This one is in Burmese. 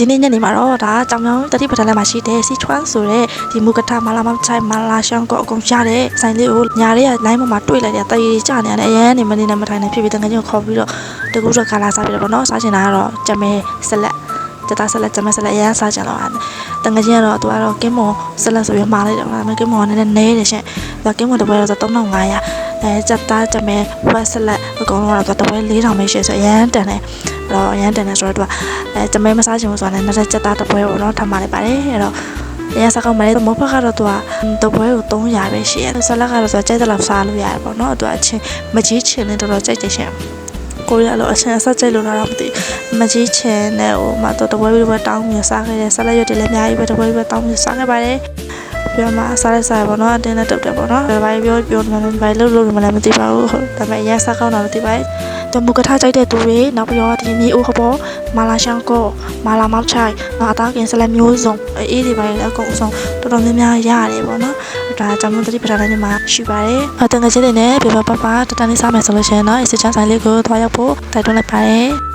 ဒီနေ့ညနေမှာတော့ဒါကြောင်ကြောင်တတိပဌာန်လမ်းမှာရှိတဲ့စီချွမ်းဆိုတဲ့ဒီမူကထမာလာမောက်ချိုင်မာလာရှောင်းကိုအကုန်ရတဲ့ဆိုင်လေးကိုညာလေးကလိုင်းပေါ်မှာတွေ့လိုက်တဲ့တရေကြနေရတယ်အရန်နေမနေနဲ့မထိုင်နဲ့ဖြစ်ပြီးတကယ်ချင်းခေါ်ပြီးတော့တကူတော့ခါလာစားပြတယ်ပေါ့နော်စားချင်တာကတော့ကြမဲဆက်လက်တတာဆက်လက်ကြမဲဆက်လက်အရန်စားကြတော့တကယ်ချင်းကတော့သူကတော့ကင်းမွန်ဆက်လက်ဆိုပြီးမှားလိုက်တယ်ပေါ့နော်ကင်းမွန်ကလည်းနည်းတယ်ရှင်ဒါကင်းမွန်တစ်ပွဲတော့3500 အဲကြက်သားကြမဲဝက်ဆက်လက်အကုန်လုံးကတော့တစ်ပွဲ4000ပဲရှိဆိုအရန်တန်တယ်အဲ့တော့အရန်တန်နေဆိုတော့သူကအဲတမဲမစားချင်ဘူးဆိုတာနဲ့နောက်ထပ်ချက်သားတစ်ပွဲပေါ့နော်ထပ်မလိုက်ပါတယ်အဲ့တော့အရန်စားကောင်းပါလေမောဖက်ကတော့သူကတပွဲကို300ပဲရှိရဲဆလက်ကတော့သူကကြိုက်တဲ့လောက်စားလို့ရတယ်ပေါ့နော်သူကအချင်းမကြီးချင်နဲ့တော်တော်ကြိုက်တယ်ရှင်ကိုရီးယားလိုအချင်းအဆက်ကြိုက်လို့တော့မသိဘူးမကြီးချင်နဲ့ဟိုမတော့တပွဲပြီးပဲတောင်းပြီးစားခဲ့တယ်ဆက်လက်ရွက်တွေလည်းအများကြီးပဲတပွဲပြီးပဲတောင်းပြီးစားခဲ့ပါတယ် ပြောမှစားလိုက်စားရပေါ့နော်အတင်းနဲ့တုတ်တယ်ပေါ့နော်ဘာပြောပြောမှလည်းဘာလို့လို့မလဲမသိပါဘူးဒါပေမဲ့အရန်စားကောင်းတာမသိပါဘူးတမူကထားကြိုက်တဲ့သူတွေနောက်ပြီးတော့ဒီမြေအိုးခပေါ်မာလာရှန်ကိုမာလာမောက်ချိုင်နောက်အသားကင်ဆလက်မျိုးစုံအေးဒီပိုင်းလည်းအကုန်ဆုံးတော်တော်များများရတယ်ပေါ့နော်ဒါကြောင့်မို့တတိပဌာန်နဲ့မှာရှိပါတယ်အတန်ငယ်ချင်းတွေနဲ့ပြပပပတတန်လေးစားမယ်ဆိုလို့ရှိရင်တော့အစ်ချမ်းဆိုင်လေးကိုသွားရောက်ဖို့တိုက်တွန်းလိုက်ပါတယ်